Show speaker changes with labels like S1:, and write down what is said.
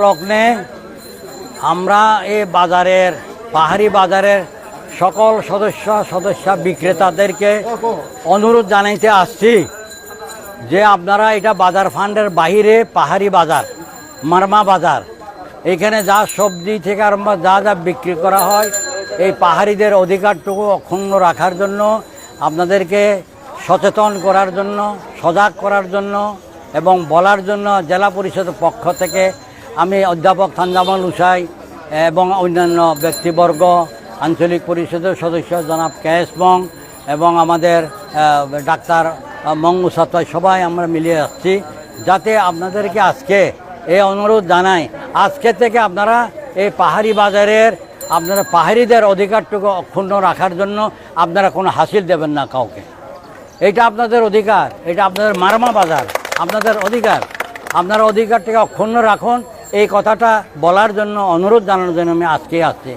S1: লগ্নে আমরা এই বাজারের পাহাড়ি বাজারের সকল সদস্য সদস্য বিক্রেতাদেরকে অনুরোধ জানাইতে আসছি। যে আপনারা এটা বাজার ফান্ডের বাইরে পাহাড়ি বাজার, মারমা বাজার, এখানে যা সবজি থেকে আরম্ভ যা যা বিক্রি করা হয়, এই পাহাড়িদের অধিকারটুকু অক্ষুণ্ণ রাখার জন্য, আপনাদেরকে সচেতন করার জন্য, সজাগ করার জন্য এবং বলার জন্য জেলা পরিষদের পক্ষ থেকে আমি অধ্যাপক থানজামাল উসাই এবং অন্যান্য ব্যক্তিবর্গ, আঞ্চলিক পরিষদের সদস্য জনাব মং এবং আমাদের ডাক্তার মঙ্গু সাতয় সবাই আমরা মিলিয়ে আসছি। যাতে আপনাদেরকে আজকে এই অনুরোধ জানাই। আজকে থেকে আপনারা এই পাহাড়ি বাজারের, আপনারা পাহাড়িদের অধিকারটুকু অক্ষুণ্ণ রাখার জন্য আপনারা কোনো হাসিল দেবেন না কাউকে। এটা আপনাদের অধিকার এটা আপনাদের মারমা বাজার, আপনাদের অধিকার। আপনারা অধিকারটাকে অক্ষুণ্ণ রাখুন। এই কথাটা বলার জন্য, অনুরোধ জানানোর জন্য আমি আজকে আসছি।